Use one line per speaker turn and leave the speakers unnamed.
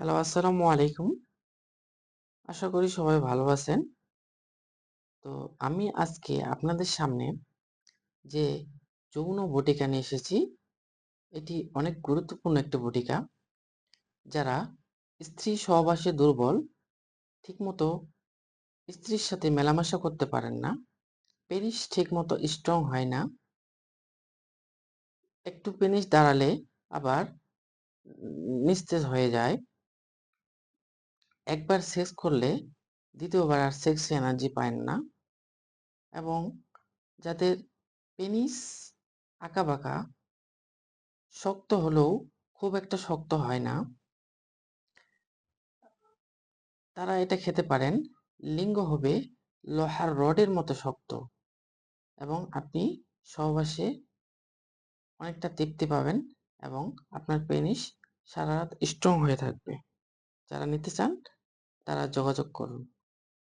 Hello, আসসালামু আলাইকুম। আশা করি সবাই ভালো আছেন। তো আমি আজকে আপনাদের সামনে যে যৌন বটিকা নিয়ে এসেছি, এটি অনেক গুরুত্বপূর্ণ একটি বটিকা। যারা স্ত্রী সহবাসে দুর্বল, ঠিকমতো স্ত্রীর সাথে মেলামেশা করতে পারেন না, পেনিস ঠিকমতো স্ট্রং হয় না, একটু পেনিস দাঁড়ালে আবার নিস্তেজ হয়ে যায়। একবার সেক্স করলে দ্বিতীয়বার আর সেক্স এনার্জি পায় না। এবং যাদের পেনিস আঁকাবাঁকা শক্ত হলেও খুব একটা শক্ত হয় না, তারা এটা খেতে পারেন। লিঙ্গ হবে লোহার রডের মতো শক্ত এবং আপনি সহবাসে অনেকটা তৃপ্তি পাবেন এবং আপনার পেনিস সারা রাত স্ট্রং হয়ে থাকবে। যারা নিতে চান তারা যোগাযোগ করুন।